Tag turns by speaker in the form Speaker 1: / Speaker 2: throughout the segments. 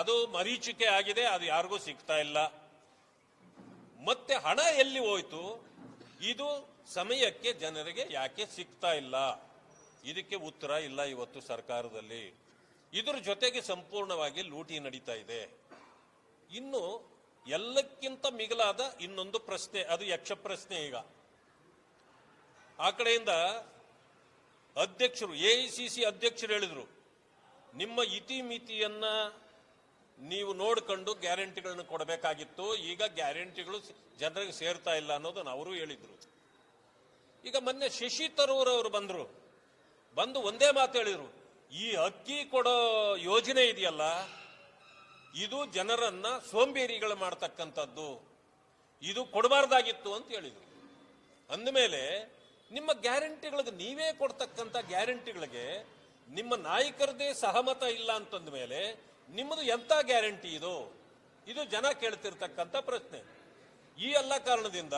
Speaker 1: ಅದು ಮರೀಚಿಕೆ ಆಗಿದೆ, ಅದು ಯಾರಿಗೂ ಸಿಗ್ತಾ ಇಲ್ಲ. ಮತ್ತೆ ಹಣ ಎಲ್ಲಿ ಹೋಯ್ತು? ಇದು ಸಮಯಕ್ಕೆ ಜನರಿಗೆ ಯಾಕೆ ಸಿಗ್ತಾ ಇಲ್ಲ? ಇದಕ್ಕೆ ಉತ್ತರ ಇಲ್ಲ ಇವತ್ತು ಸರ್ಕಾರದಲ್ಲಿ. ಇದ್ರ ಜೊತೆಗೆ ಸಂಪೂರ್ಣವಾಗಿ ಲೂಟಿ ನಡೀತಾ ಇದೆ. ಇನ್ನು ಎಲ್ಲಕ್ಕಿಂತ ಮಿಗಿಲಾದ ಇನ್ನೊಂದು ಪ್ರಶ್ನೆ, ಅದು ಯಕ್ಷ ಪ್ರಶ್ನೆ ಈಗ. ಆ ಕಡೆಯಿಂದ ಅಧ್ಯಕ್ಷರು ಎಐಸಿಸಿ ಅಧ್ಯಕ್ಷರು ಹೇಳಿದ್ರು, ನಿಮ್ಮ ಇತಿಮಿತಿಯನ್ನ ನೀವು ನೋಡ್ಕೊಂಡು ಗ್ಯಾರಂಟಿಗಳನ್ನು ಕೊಡಬೇಕಾಗಿತ್ತು. ಈಗ ಗ್ಯಾರಂಟಿಗಳು ಜನರಿಗೆ ಸೇರ್ತಾ ಇಲ್ಲ ಅನ್ನೋದನ್ನು ಅವರು ಹೇಳಿದ್ರು. ಈಗ ಮೊನ್ನೆ ಶಶಿ ತರೂರ್ ಅವರು ಬಂದರು. ಬಂದು ಒಂದೇ ಮಾತು ಹೇಳಿದರು. ಈ ಅಕ್ಕಿ ಕೊಡೋ ಯೋಜನೆ ಇದೆಯಲ್ಲ, ಇದು ಜನರನ್ನ ಸೋಂಬೇರಿಗಳು ಮಾಡ್ತಕ್ಕಂಥದ್ದು. ಇದು ಕೊಡಬಾರ್ದಾಗಿತ್ತು ಅಂತ ಹೇಳಿದರು. ಅಂದಮೇಲೆ ನಿಮ್ಮ ಗ್ಯಾರಂಟಿಗಳಿಗೆ ನೀವೇ ಕೊಡ್ತಕ್ಕಂಥ ಗ್ಯಾರಂಟಿಗಳಿಗೆ ನಿಮ್ಮ ನಾಯಕರದೇ ಸಹಮತ ಇಲ್ಲ ಅಂತಂದ ಮೇಲೆ ನಿಮ್ಮದು ಎಂಥ ಗ್ಯಾರಂಟಿ ಇದು? ಇದು ಜನ ಕೇಳ್ತಿರ್ತಕ್ಕಂಥ ಪ್ರಶ್ನೆ. ಈ ಎಲ್ಲ ಕಾರಣದಿಂದ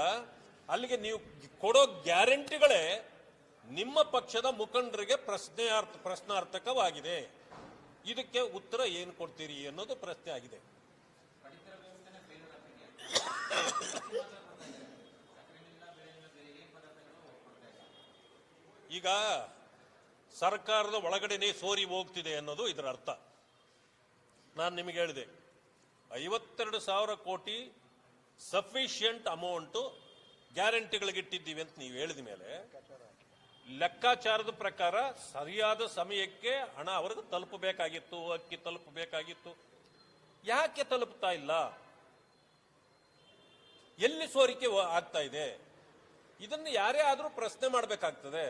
Speaker 1: ಅಲ್ಲಿಗೆ ನೀವು ಕೊಡೋ ಗ್ಯಾರಂಟಿಗಳೇ ನಿಮ್ಮ ಪಕ್ಷದ ಮುಖಂಡರಿಗೆ ಪ್ರಶ್ನೆಯಾರ್ಥ ಪ್ರಶ್ನಾರ್ಥಕವಾಗಿದೆ. ಇದಕ್ಕೆ ಉತ್ತರ ಏನು ಕೊಡ್ತೀರಿ ಅನ್ನೋದು ಪ್ರಶ್ನೆ ಆಗಿದೆ. ಈಗ ಸರ್ಕಾರದ ಒಳಗಡೆನೆ ಸೋರಿ ಹೋಗ್ತಿದೆ ಅನ್ನೋದು ಇದರ ಅರ್ಥ. ನಾನು ನಿಮಗೆ ಹೇಳಿದೆ, ಐವತ್ತೆರಡು ಸಾವಿರ ಕೋಟಿ ಸಫಿಷಿಯಂಟ್ ಅಮೌಂಟು ಗ್ಯಾರಂಟಿಗಳಿಗೆ ಇಟ್ಟಿದ್ದೀವಿ ಅಂತ ನೀವು ಹೇಳಿದ ಮೇಲೆ, ಲೆಕ್ಕಾಚಾರದ ಪ್ರಕಾರ ಸರಿಯಾದ ಸಮಯಕ್ಕೆ ಹಣ ಅವರಿಗೆ ತಲುಪಬೇಕಾಗಿತ್ತು, ಅಕ್ಕಿ ತಲುಪಬೇಕಾಗಿತ್ತು. ಯಾಕೆ ತಲುಪ್ತಾ ಇಲ್ಲ? ಎಲ್ಲಿ ಸೋರಿಕೆ ಆಗ್ತಾ ಇದೆ? ಇದನ್ನು ಯಾರೇ ಆದರೂ ಪ್ರಶ್ನೆ ಮಾಡಬೇಕಾಗ್ತದೆ.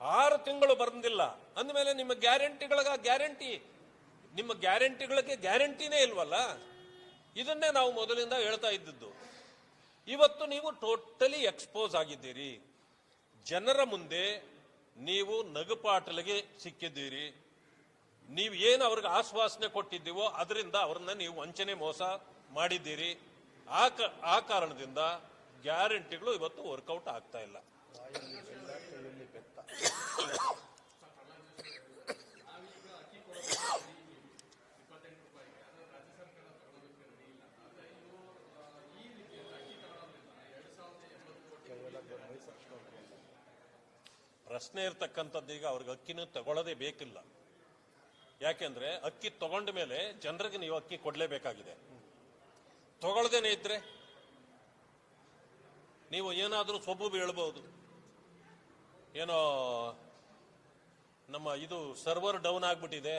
Speaker 1: ಆರು ತಿಂಗಳು ಬಂದಿಲ್ಲ. ಅಂದಮೇಲೆ ನಿಮ್ಮ ಗ್ಯಾರಂಟಿಗಳಗ ಗ್ಯಾರಂಟಿ ನಿಮ್ಮ ಗ್ಯಾರಂಟಿಗಳಿಗೆ ಗ್ಯಾರಂಟಿನೇ ಇಲ್ವಲ್ಲ? ಇದನ್ನೇ ನಾವು ಮೊದಲಿಂದ ಹೇಳ್ತಾ ಇದ್ದದ್ದು. ಇವತ್ತು ನೀವು ಟೋಟಲಿ ಎಕ್ಸ್ಪೋಸ್ ಆಗಿದ್ದೀರಿ. ಜನರ ಮುಂದೆ ನೀವು ನಗುಪಾಟಲಿಗೆ ಸಿಕ್ಕಿದ್ದೀರಿ. ನೀವು ಏನು ಅವ್ರಿಗೆ ಆಶ್ವಾಸನೆ ಕೊಟ್ಟಿದ್ದೀವೋ ಅದರಿಂದ ಅವ್ರನ್ನ ನೀವು ವಂಚನೆ ಮೋಸ ಮಾಡಿದ್ದೀರಿ. ಆ ಆ ಕಾರಣದಿಂದ ಗ್ಯಾರಂಟಿಗಳು ಇವತ್ತು ವರ್ಕೌಟ್ ಆಗ್ತಾ ಇಲ್ಲ. ಪ್ರಶ್ನೆ ಇರ್ತಕ್ಕಂಥದ್ದು ಈಗ ಅವ್ರಿಗೆ ಅಕ್ಕಿನ ತಗೊಳ್ಳೋದೇ ಬೇಕಿಲ್ಲ. ಯಾಕೆಂದ್ರೆ ಅಕ್ಕಿ ತಗೊಂಡ ಮೇಲೆ ಜನರಿಗೆ ನೀವು ಅಕ್ಕಿ ಕೊಡ್ಲೇಬೇಕಾಗಿದೆ. ತಗೊಳ್ದೇನೆ ಇದ್ರೆ ನೀವು ಏನಾದರೂ ಸೊಬ್ಬು ಹೇಳ್ಬೋದು. ಏನೋ ನಮ್ಮ ಇದು ಸರ್ವರ್ ಡೌನ್ ಆಗ್ಬಿಟ್ಟಿದೆ.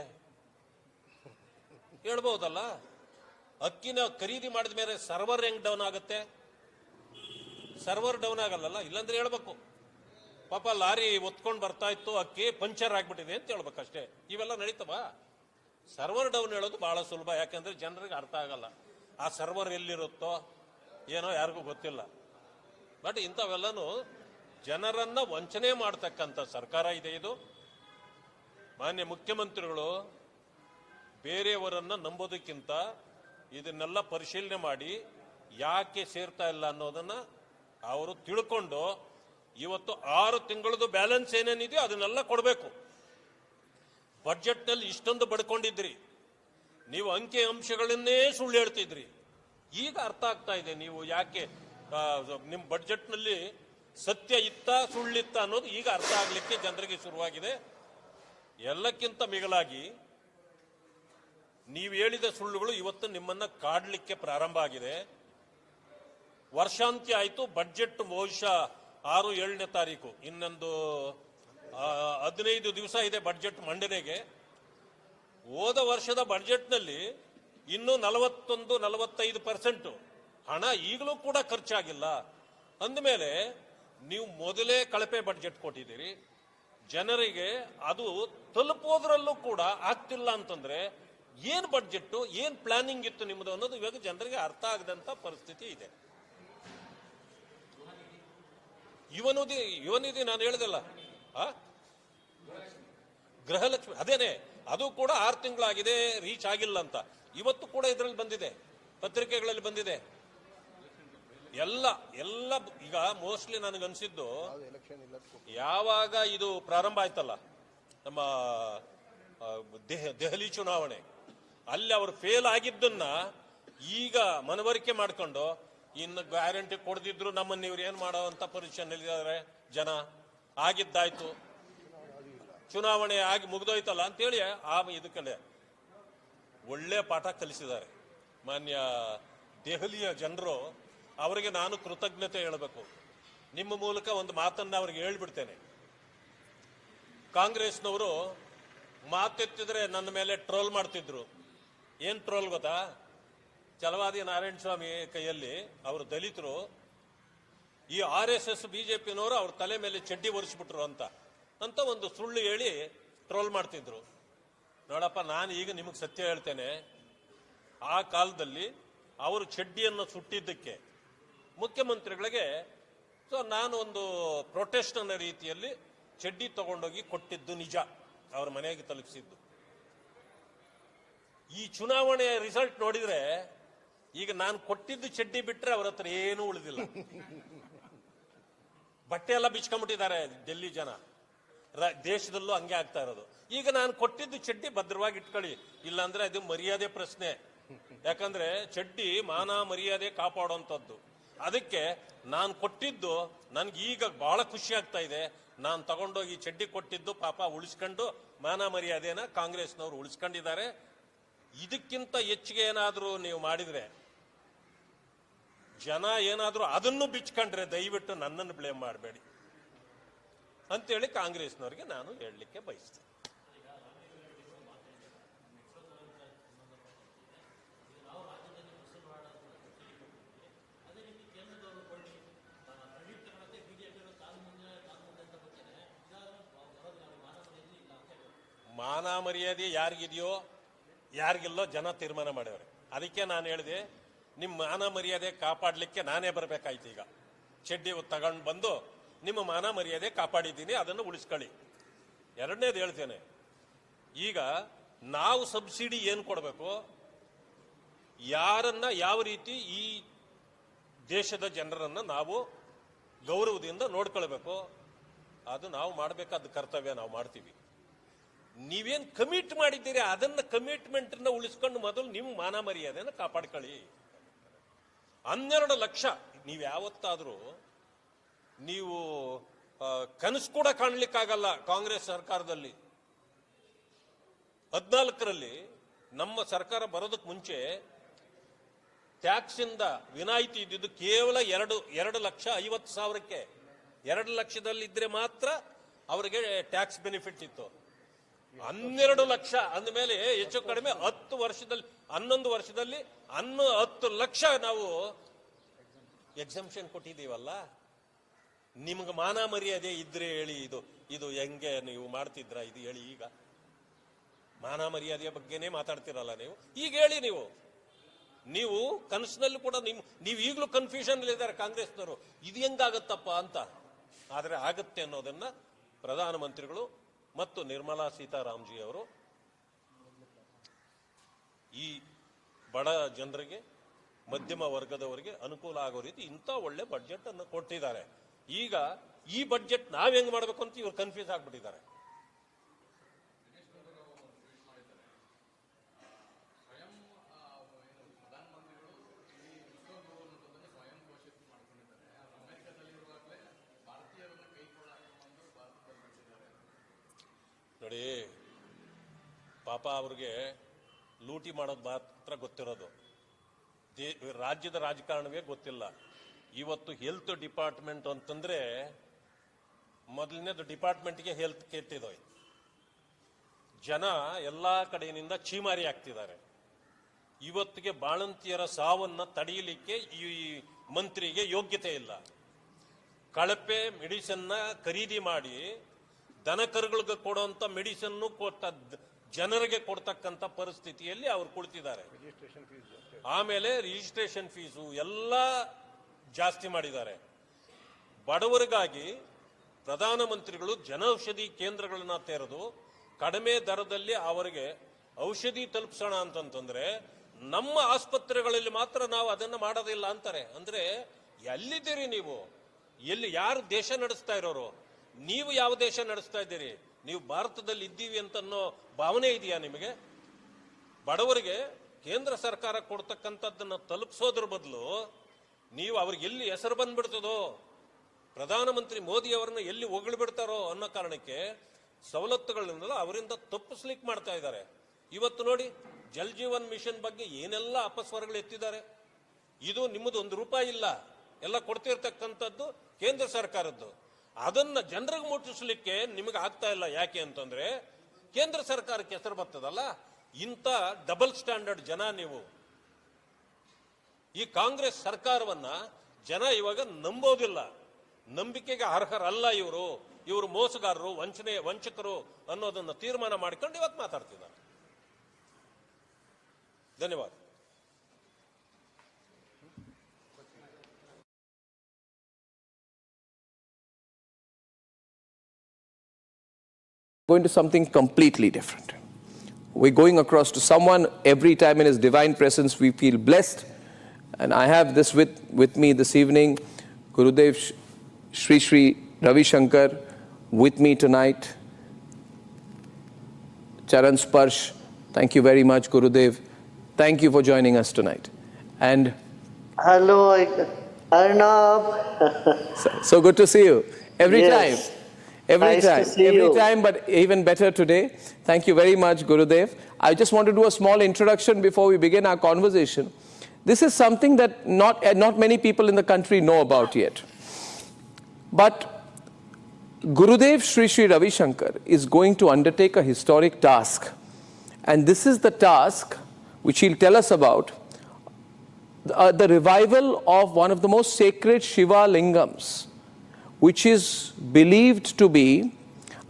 Speaker 1: ಹೇಳ್ಬಹುದಲ್ಲ ಅಕ್ಕಿನ ಖರೀದಿ ಮಾಡಿದ ಮೇಲೆ ಸರ್ವರ್ ಹೆಂಗ್ ಡೌನ್ ಆಗುತ್ತೆ? ಸರ್ವರ್ ಡೌನ್ ಆಗಲ್ಲಲ್ಲ? ಇಲ್ಲಾಂದ್ರೆ ಹೇಳ್ಬೇಕು. ಪಾಪ ಲಾರಿ ಒತ್ಕೊಂಡು ಬರ್ತಾ ಇತ್ತು, ಅಕ್ಕಿ ಪಂಚರ್ ಆಗ್ಬಿಟ್ಟಿದೆ ಅಂತ ಹೇಳ್ಬೇಕಷ್ಟೇ. ಇವೆಲ್ಲ ನಡೀತವಾ? ಸರ್ವರ್ ಡೌನ್ ಹೇಳೋದು ಬಹಳ ಸುಲಭ, ಯಾಕಂದ್ರೆ ಜನರಿಗೆ ಅರ್ಥ ಆಗಲ್ಲ. ಆ ಸರ್ವರ್ ಎಲ್ಲಿರುತ್ತೋ ಏನೋ ಯಾರಿಗೂ ಗೊತ್ತಿಲ್ಲ. ಬಟ್ ಇಂಥವೆಲ್ಲನೂ ಜನರನ್ನ ವಂಚನೆ ಮಾಡ್ತಕ್ಕಂಥ ಸರ್ಕಾರ ಇದೆ ಇದು. ಮಾನ್ಯ ಮುಖ್ಯಮಂತ್ರಿಗಳು ಬೇರೆಯವರನ್ನ ನಂಬೋದಕ್ಕಿಂತ ಇದನ್ನೆಲ್ಲ ಪರಿಶೀಲನೆ ಮಾಡಿ ಯಾಕೆ ಸೇರ್ತಾ ಇಲ್ಲ ಅನ್ನೋದನ್ನ ಅವರು ತಿಳ್ಕೊಂಡು ಇವತ್ತು ಆರು ತಿಂಗಳದು ಬ್ಯಾಲೆನ್ಸ್ ಏನೇನಿದೆಯೋ ಅದನ್ನೆಲ್ಲ ಕೊಡಬೇಕು. ಬಜೆಟ್ನಲ್ಲಿ ಇಷ್ಟೊಂದು ಬಡ್ಕೊಂಡಿದ್ರಿ. ನೀವು ಅಂಕಿ ಅಂಶಗಳನ್ನೇ ಸುಳ್ಳು ಹೇಳ್ತಿದ್ರಿ. ಈಗ ಅರ್ಥ ಆಗ್ತಾ ಇದೆ ನೀವು ಯಾಕೆ ನಿಮ್ಮ ಬಡ್ಜೆಟ್ನಲ್ಲಿ ಸತ್ಯ ಇತ್ತ ಸುಳ್ಳಿತ್ತ ಅನ್ನೋದು ಈಗ ಅರ್ಥ ಆಗ್ಲಿಕ್ಕೆ ಜನರಿಗೆ ಶುರುವಾಗಿದೆ. ಎಲ್ಲಕ್ಕಿಂತ ಮಿಗಿಲಾಗಿ ನೀವು ಹೇಳಿದ ಸುಳ್ಳುಗಳು ಇವತ್ತು ನಿಮ್ಮನ್ನ ಕಾಡಲಿಕ್ಕೆ ಪ್ರಾರಂಭ ಆಗಿದೆ. ವರ್ಷಾಂತ್ಯ ಆಯಿತು ಬಡ್ಜೆಟ್ ಬಹುಶಃ ಆರು ಏಳನೇ ತಾರೀಕು. ಇನ್ನೊಂದು ಹದಿನೈದು ದಿವಸ ಇದೆ ಬಡ್ಜೆಟ್ ಮಂಡನೆಗೆ. ಹೋದ ವರ್ಷದ ಬಡ್ಜೆಟ್ನಲ್ಲಿ ಇನ್ನೂ ನಲವತ್ತೊಂದು, ನಲವತ್ತೈದು ಪರ್ಸೆಂಟ್ ಹಣ ಈಗಲೂ ಕೂಡ ಖರ್ಚಾಗಿಲ್ಲ. ಅಂದಮೇಲೆ ನೀವು ಮೊದಲೇ ಕಳಪೆ ಬಡ್ಜೆಟ್ ಕೊಟ್ಟಿದ್ದೀರಿ. ಜನರಿಗೆ ಅದು ತಲುಪೋದ್ರಲ್ಲೂ ಕೂಡ ಆಗ್ತಿಲ್ಲ ಅಂತಂದ್ರೆ ಏನ್ ಬಡ್ಜೆಟ್ ಏನ್ ಪ್ಲಾನಿಂಗ್ ಇತ್ತು ನಿಮ್ಮದು ಅನ್ನೋದು ಇವಾಗ ಜನರಿಗೆ ಅರ್ಥ ಆಗದಂತ ಪರಿಸ್ಥಿತಿ ಇದೆ. ಇವನುದಿ ಯುವನಿಧಿ ನಾನು ಹೇಳ್ದಲ್ಲ. ಆ? ಗೃಹಲಕ್ಷ್ಮಿ, ಅದೇನೆ, ಅದು ಕೂಡ ಆರು ತಿಂಗಳಾಗಿದೆ, ರೀಚ್ ಆಗಿಲ್ಲ ಅಂತ. ಇವತ್ತು ಕೂಡ ಇದರಲ್ಲಿ ಬಂದಿದೆ, ಪತ್ರಿಕೆಗಳಲ್ಲಿ ಬಂದಿದೆ. ಎಲ್ಲ ಎಲ್ಲ ಈಗ ಮೋಸ್ಟ್ಲಿ ನನಗನ್ಸಿದ್ದು ಯಾವಾಗ ಇದು ಪ್ರಾರಂಭ ಆಯ್ತಲ್ಲ, ನಮ್ಮ ದೆಹ- ದೆಹಲಿ ಚುನಾವಣೆ, ಅಲ್ಲಿ ಅವರು ಫೇಲ್ ಆಗಿದ್ದನ್ನ ಈಗ ಮನವರಿಕೆ ಮಾಡ್ಕೊಂಡು ಇನ್ನು ಗ್ಯಾರಂಟಿ ಕೊಡದಿದ್ರು ನಮ್ಮನ್ನ ಇವ್ರು ಏನ್ ಮಾಡೋ ಅಂತ ಪೊಸಿಷನ್ ಇದ್ದಾರೆ ಜನ. ಆಗಿದ್ದಾಯ್ತು. ಚುನಾವಣೆ ಆಗಿ ಮುಗ್ದೋಯ್ತಲ್ಲ ಅಂತೇಳಿ ಆ ಇದಕ್ಕೆ ಒಳ್ಳೆ ಪಾಠ ಕಲಿಸಿದ್ದಾರೆ. ಮಾನ್ಯ ದೆಹಲಿಯ ಜನರು, ಅವರಿಗೆ ನಾನು ಕೃತಜ್ಞತೆ ಹೇಳಬೇಕು. ನಿಮ್ಮ ಮೂಲಕ ಒಂದು ಮಾತನ್ನ ಅವ್ರಿಗೆ ಹೇಳ್ಬಿಡ್ತೇನೆ. ಕಾಂಗ್ರೆಸ್ನವರು ಮಾತೆತ್ತಿದ್ರೆ ನನ್ನ ಮೇಲೆ ಟ್ರೋಲ್ ಮಾಡ್ತಿದ್ರು. ಏನ್ ಟ್ರೋಲ್ ಗೊತ್ತಾ? ಛಲವಾದಿ ನಾರಾಯಣ ಸ್ವಾಮಿ ಕೈಯಲ್ಲಿ ಅವರು ದಲಿತರು, ಈ ಆರ್ ಎಸ್ ಎಸ್ ಬಿಜೆಪಿನವರು ಅವ್ರ ತಲೆ ಮೇಲೆ ಚಡ್ಡಿ ಒರೆಸ್ಬಿಟ್ರು ಅಂತ. ಅಂತ ಒಂದು ಸುಳ್ಳು ಹೇಳಿ ಟ್ರೋಲ್ ಮಾಡ್ತಿದ್ರು. ನೋಡಪ್ಪ, ನಾನು ಈಗ ನಿಮಗೆ ಸತ್ಯ ಹೇಳ್ತೇನೆ. ಆ ಕಾಲದಲ್ಲಿ ಅವರು ಚಡ್ಡಿಯನ್ನು ಸುಟ್ಟಿದ್ದಕ್ಕೆ ಮುಖ್ಯಮಂತ್ರಿಗಳಿಗೆ ಸೊ, ನಾನು ಒಂದು ಪ್ರೊಟೆಸ್ಟ್ ಅನ್ನೋ ರೀತಿಯಲ್ಲಿ ಚಡ್ಡಿ ತಗೊಂಡೋಗಿ ಕೊಟ್ಟಿದ್ದು ನಿಜ. ಅವ್ರ ಮನೆಗೆ ತಲುಪಿಸಿದ್ದು. ಈ ಚುನಾವಣೆಯ ರಿಸಲ್ಟ್ ನೋಡಿದ್ರೆ ಈಗ ನಾನು ಕೊಟ್ಟಿದ್ದು ಚಡ್ಡಿ ಬಿಟ್ರೆ ಅವ್ರ ಹತ್ರ ಏನೂ ಉಳಿದಿಲ್ಲ. ಬಟ್ಟೆ ಎಲ್ಲ ಬಿಚ್ಕೊಂಡ್ಬಿಟ್ಟಿದ್ದಾರೆ ಡೆಲ್ಲಿ ಜನ. ದೇಶದಲ್ಲೂ ಹಂಗೆ ಆಗ್ತಾ ಇರೋದು. ಈಗ ನಾನು ಕೊಟ್ಟಿದ್ದು ಚಡ್ಡಿ ಭದ್ರವಾಗಿ ಇಟ್ಕೊಳ್ಳಿ. ಇಲ್ಲಾಂದ್ರೆ ಅದು ಮರ್ಯಾದೆ ಪ್ರಶ್ನೆ. ಯಾಕಂದ್ರೆ ಚಡ್ಡಿ ಮಾನ ಮರ್ಯಾದೆ ಕಾಪಾಡುವಂಥದ್ದು ಅದಕ್ಕೆ ನಾನು ಕೊಟ್ಟಿದ್ದು ನನ್ಗೆ ಈಗ ಬಹಳ ಖುಷಿ ಆಗ್ತಾ ಇದೆ. ನಾನು ತಗೊಂಡೋಗಿ ಚಡ್ಡಿ ಕೊಟ್ಟಿದ್ದು ಪಾಪ ಉಳಿಸ್ಕೊಂಡು ಮಾನ ಮರ್ಯಾದೆನ ಕಾಂಗ್ರೆಸ್ನವರು ಉಳಿಸ್ಕೊಂಡಿದ್ದಾರೆ. ಇದಕ್ಕಿಂತ ಹೆಚ್ಚಿಗೆ ಏನಾದರೂ ನೀವು ಮಾಡಿದ್ರೆ ಜನ ಏನಾದರೂ ಅದನ್ನು ಬಿಚ್ಕೊಂಡ್ರೆ ದಯವಿಟ್ಟು ನನ್ನನ್ನು ಬ್ಲೇಮ್ ಮಾಡಬೇಡಿ. ಅಂತೇಳಿ ಕಾಂಗ್ರೆಸ್ನವ್ರಿಗೆ ನಾನು ಹೇಳಲಿಕ್ಕೆ ಬಯಸ್ತೇನೆ. ಮಾನ ಮರ್ಯಾದೆ ಯಾರಿಗಿದೆಯೋ, ಯಾರಿಗಿಲ್ಲೋ ಜನ ತೀರ್ಮಾನ ಮಾಡ್ಯವ್ರೆ. ಅದಕ್ಕೆ ನಾನು ಹೇಳಿದೆ ನಿಮ್ಮ ಮಾನ ಮರ್ಯಾದೆ ಕಾಪಾಡಲಿಕ್ಕೆ ನಾನೇ ಬರಬೇಕಾಯ್ತು ಈಗ. ಚಡ್ಡಿ ತಗೊಂಡು ಬಂದು ನಿಮ್ಮ ಮಾನ ಮರ್ಯಾದೆ ಕಾಪಾಡಿದ್ದೀನಿ, ಅದನ್ನು ಉಳಿಸ್ಕೊಳ್ಳಿ. ಎರಡನೇದು ಹೇಳ್ತೇನೆ, ಈಗ ನಾವು ಸಬ್ಸಿಡಿ ಏನು ಕೊಡಬೇಕು? ಯಾರನ್ನ, ಯಾವ ರೀತಿ ಈ ದೇಶದ ಜನರನ್ನು ನಾವು ಗೌರವದಿಂದ ನೋಡ್ಕೊಳ್ಬೇಕು? ಅದು ನಾವು ಮಾಡಬೇಕಾದ ಕರ್ತವ್ಯ ನಾವು ಮಾಡ್ತೀವಿ. ನೀವೇನು ಕಮಿಟ್ ಮಾಡಿದ್ದೀರಿ, ಅದನ್ನ ಕಮಿಟ್ಮೆಂಟನ್ನು ಉಳಿಸ್ಕೊಂಡು ಮೊದಲು ನಿಮ್ಮ ಮಾನ ಮರ್ಯಾದೆಯನ್ನು ಕಾಪಾಡ್ಕೊಳ್ಳಿ. ಹನ್ನೆರಡು ಲಕ್ಷ. ನೀವು ಯಾವತ್ತಾದರೂ ನೀವು ಕನಸು ಕೂಡ ಕಾಣಲಿಕ್ಕಾಗಲ್ಲ ಕಾಂಗ್ರೆಸ್ ಸರ್ಕಾರದಲ್ಲಿ. ಹದಿನಾಲ್ಕರಲ್ಲಿ ನಮ್ಮ ಸರ್ಕಾರ ಬರೋದಕ್ಕೆ ಮುಂಚೆ ಟ್ಯಾಕ್ಸಿಂದ ವಿನಾಯಿತಿ ಇದ್ದಿದ್ದು ಕೇವಲ ಎರಡು ಎರಡು ಲಕ್ಷ ಐವತ್ತು ಸಾವಿರಕ್ಕೆ. ಎರಡು ಲಕ್ಷದಲ್ಲಿ ಇದ್ರೆ ಮಾತ್ರ ಅವರಿಗೆ ಟ್ಯಾಕ್ಸ್ ಬೆನಿಫಿಟ್ ಇತ್ತು. ಹನ್ನೆರಡು ಲಕ್ಷ ಅಂದಮೇಲೆ ಹೆಚ್ಚು ಕಡಿಮೆ ಹತ್ತು ವರ್ಷದಲ್ಲಿ, ಹನ್ನೊಂದು ವರ್ಷದಲ್ಲಿ ಹನ್ನು ಹತ್ತು ಲಕ್ಷ ನಾವು ಎಕ್ಸಂಪ್ಷನ್ ಕೊಟ್ಟಿದ್ದೀವಲ್ಲ? ನಿಮ್ಗೆ ಮಾನ ಮರ್ಯಾದೆ ಇದ್ರೆ ಹೇಳಿ ಇದು ಇದು ಹೆಂಗೆ ನೀವು ಮಾಡ್ತಿದ್ರ? ಇದು ಹೇಳಿ ಈಗ. ಮಾನ ಮರ್ಯಾದೆಯ ಬಗ್ಗೆನೇ ಮಾತಾಡ್ತಿರಲ್ಲ ನೀವು. ಈಗ ಹೇಳಿ ನೀವು. ನೀವು ಕನಸಿನಲ್ಲಿ ಕೂಡ ನಿಮ್, ನೀವು ಈಗಲೂ ಕನ್ಫ್ಯೂಷನ್ ಇದ್ದಾರೆ ಕಾಂಗ್ರೆಸ್ನವರು. ಇದು ಹೆಂಗಾಗತ್ತಪ್ಪ ಅಂತ. ಆದರೆ ಆಗತ್ತೆ ಅನ್ನೋದನ್ನ ಪ್ರಧಾನಮಂತ್ರಿಗಳು ಮತ್ತು ನಿರ್ಮಲಾ ಸೀತಾರಾಮ್ಜಿ ಅವರು ಈ ಬಡ ಜನರಿಗೆ, ಮಧ್ಯಮ ವರ್ಗದವರಿಗೆ ಅನುಕೂಲ ಆಗೋ ರೀತಿ ಇಂಥ ಒಳ್ಳೆ ಬಡ್ಜೆಟ್ ಅನ್ನು ಕೊಟ್ಟಿದ್ದಾರೆ. ಈಗ ಈ ಬಡ್ಜೆಟ್ ನಾವ್ ಹೆಂಗ್ ಮಾಡ್ಬೇಕು ಅಂತ ಇವ್ರು ಕನ್ಫ್ಯೂಸ್ ಆಗ್ಬಿಟ್ಟಿದ್ದಾರೆ ನೋಡಿ ಪಾಪ ಅವ್ರಿಗೆ ಲೂಟಿ ಮಾಡೋದು ಮಾತ್ರ ಗೊತ್ತಿರೋದು. ರಾಜ್ಯದ ರಾಜಕಾರಣವೇ ಗೊತ್ತಿಲ್ಲ. ಇವತ್ತು ಹೆಲ್ತ್ ಡಿಪಾರ್ಟ್ಮೆಂಟ್ ಅಂತಂದ್ರೆ ಮೊದಲನೇದು ಡಿಪಾರ್ಟ್ಮೆಂಟ್ಗೆ ಹೆಲ್ತ್ ಕೆಟ್ಟಿದೋಯ್ತು ಜನ ಎಲ್ಲಾ ಕಡೆಯಿಂದ ಚೀಮಾರಿ ಆಗ್ತಿದ್ದಾರೆ. ಇವತ್ತಿಗೆ ಬಾಣಂತಿಯರ ಸಾವನ್ನ ತಡೆಯಲಿಕ್ಕೆ ಈ ಮಂತ್ರಿಗೆ ಯೋಗ್ಯತೆ ಇಲ್ಲ. ಕಳಪೆ ಮೆಡಿಸನ್ನ ಖರೀದಿ ಮಾಡಿ ದನಕರುಗಳಿಗೆ ಕೊಡುವಂತ ಮೆಡಿಸನ್ನು ಜನರಿಗೆ ಕೊಡ್ತಕ್ಕಂಥ ಪರಿಸ್ಥಿತಿಯಲ್ಲಿ ಅವ್ರು ಕುಳಿತಿದ್ದಾರೆ. ಆಮೇಲೆ ರಿಜಿಸ್ಟ್ರೇಷನ್ ಫೀಸು ಎಲ್ಲ ಜಾಸ್ತಿ ಮಾಡಿದ್ದಾರೆ. ಬಡವರಿಗಾಗಿ ಪ್ರಧಾನಮಂತ್ರಿಗಳು ಜನೌಷಧಿ ಕೇಂದ್ರಗಳನ್ನ ತೆರೆದು ಕಡಿಮೆ ದರದಲ್ಲಿ ಅವರಿಗೆ ಔಷಧಿ ತಲುಪಿಸೋಣ ಅಂತಂತಂದ್ರೆ ನಮ್ಮ ಆಸ್ಪತ್ರೆಗಳಲ್ಲಿ ಮಾತ್ರ ನಾವು ಅದನ್ನು ಮಾಡೋದಿಲ್ಲ ಅಂತಾರೆ. ಅಂದ್ರೆ ಎಲ್ಲಿದ್ದೀರಿ ನೀವು? ಎಲ್ಲಿ ಯಾರು ದೇಶ ನಡೆಸ್ತಾ ಇರೋರು? ನೀವು ಯಾವ ದೇಶ ನಡೆಸ್ತಾ ಇದ್ದೀರಿ? ನೀವು ಭಾರತದಲ್ಲಿ ಇದ್ದೀವಿ ಅಂತ ಅನ್ನೋ ಭಾವನೆ ಇದೆಯಾ ನಿಮಗೆ? ಬಡವರಿಗೆ ಕೇಂದ್ರ ಸರ್ಕಾರ ಕೊಡ್ತಕ್ಕಂಥದ್ದನ್ನು ತಲುಪಿಸೋದ್ರ ಬದಲು ನೀವು ಅವ್ರಿಗೆ ಎಲ್ಲಿ ಹೆಸರು ಬಂದ್ಬಿಡ್ತದೋ, ಪ್ರಧಾನಮಂತ್ರಿ ಮೋದಿ ಅವರನ್ನ ಎಲ್ಲಿ ಹೊಗಳ್ಬಿಡ್ತಾರೋ ಅನ್ನೋ ಕಾರಣಕ್ಕೆ ಸವಲತ್ತುಗಳನ್ನೆಲ್ಲ ಅವರಿಂದ ತಪ್ಪಿಸ್ಲಿಕ್ಕೆ ಮಾಡ್ತಾ ಇದ್ದಾರೆ. ಇವತ್ತು ನೋಡಿ, ಜಲ್ ಜೀವನ್ ಮಿಷನ್ ಬಗ್ಗೆ ಏನೆಲ್ಲ ಅಪಸ್ವರಗಳು ಎತ್ತಿದ್ದಾರೆ? ಇದು ನಿಮ್ಮದು ಒಂದು ರೂಪಾಯಿ ಇಲ್ಲ. ಎಲ್ಲ ಕೊಡ್ತಿರ್ತಕ್ಕಂಥದ್ದು ಕೇಂದ್ರ ಸರ್ಕಾರದ್ದು. ಅದನ್ನ ಜನರಿಗೆ ಮುಟ್ಟಿಸ್ಲಿಕ್ಕೆ ನಿಮಗೆ ಆಗ್ತಾ ಇಲ್ಲ. ಯಾಕೆ ಅಂತಂದ್ರೆ ಕೇಂದ್ರ ಸರ್ಕಾರಕ್ಕೆ ಹೆಸರು ಬರ್ತದಲ್ಲ? ಇಂಥ ಡಬಲ್ ಸ್ಟ್ಯಾಂಡರ್ಡ್ ಜನ ನೀವು. ಈ ಕಾಂಗ್ರೆಸ್ ಸರ್ಕಾರವನ್ನ ಜನ ಇವಾಗ ನಂಬೋದಿಲ್ಲ. ನಂಬಿಕೆಗೆ ಅರ್ಹರಲ್ಲ ಇವರು. ಇವರು ಮೋಸಗಾರರು, ವಂಚನೆ, ವಂಚಕರು ಅನ್ನೋದನ್ನ ತೀರ್ಮಾನ ಮಾಡ್ಕೊಂಡು ಇವತ್ತು ಮಾತಾಡ್ತಿದ್ದಾರೆ. ಧನ್ಯವಾದ.
Speaker 2: Going to something completely different. We're going across to someone every time in his divine presence we feel blessed. And I have this with, with me this evening, Gurudev Sri Sri Ravi Shankar with me tonight. Charan Sparsh, thank you very much, Gurudev. Thank you for joining us tonight. And
Speaker 3: Hello, Arnab.
Speaker 2: so, so good to see you. Every
Speaker 3: Yes.
Speaker 2: time. Every
Speaker 3: Nice
Speaker 2: time. Every
Speaker 3: you.
Speaker 2: time, but even better today. Thank you very much, Gurudev. I just want to do a small introduction before we begin our conversation. This is something that not, uh, not many people in the country know about yet. But Gurudev Sri Sri Ravi Shankar is going to undertake a historic task. And this is the task which he'll tell us about uh, the revival of one of the most sacred Shiva lingams, which is believed to be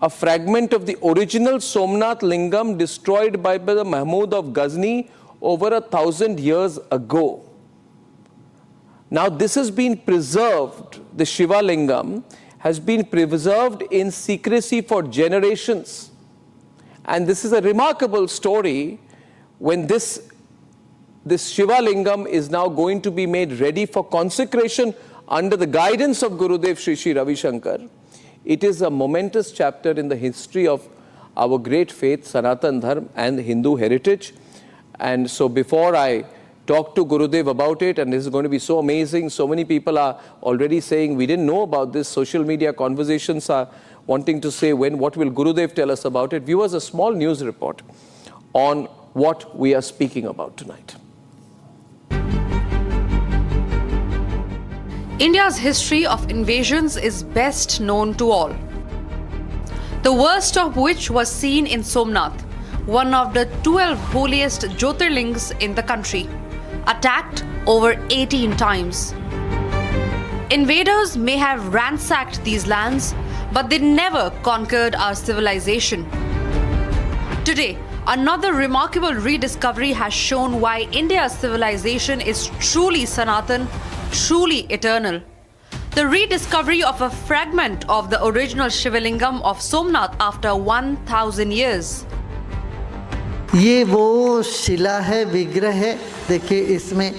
Speaker 2: a fragment of the original Somnath lingam destroyed by the Mahmud of Ghazni over a thousand years ago. Now, this has been preserved, the Shiva lingam has been preserved in secrecy for generations. And this is a remarkable story when this this Shiva Lingam is now going to be made ready for consecration under the guidance of Gurudev Sri Sri Ravi Shankar. It is a momentous chapter in the history of our great faith, Sanatan Dharma, and Hindu heritage. And so, before I talk to Gurudev about it, and this is going to be so amazing, so many people are already saying we didn't know about this. Social media conversations are wanting to say when, what will Gurudev tell us about it? Viewers, a small news report on what we are speaking about tonight.
Speaker 4: India's history of invasions is best known to all. The worst of which was seen in Somnath, one of the 12 holiest Jyotirlings in the country, attacked over 18 times. Invaders may have ransacked these lands, but they never conquered our civilization. Today, another remarkable rediscovery has shown why India's civilization is truly Sanatan, truly eternal. The rediscovery of a fragment of the original Shivalingam of Somnath after 1000 years.
Speaker 3: ये वो शिला है, विग्रह है, देखिए इसमें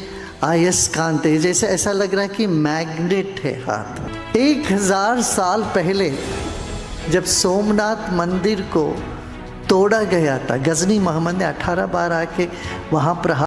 Speaker 3: आयस्कांत है जैसे ऐसा लग रहा है कि मैग्नेट है हाथ एक हज़ार साल पहले जब सोमनाथ मंदिर को तोड़ा गया था, गजनी मोहम्मद ने 18 बार आके वहाँ प्रहार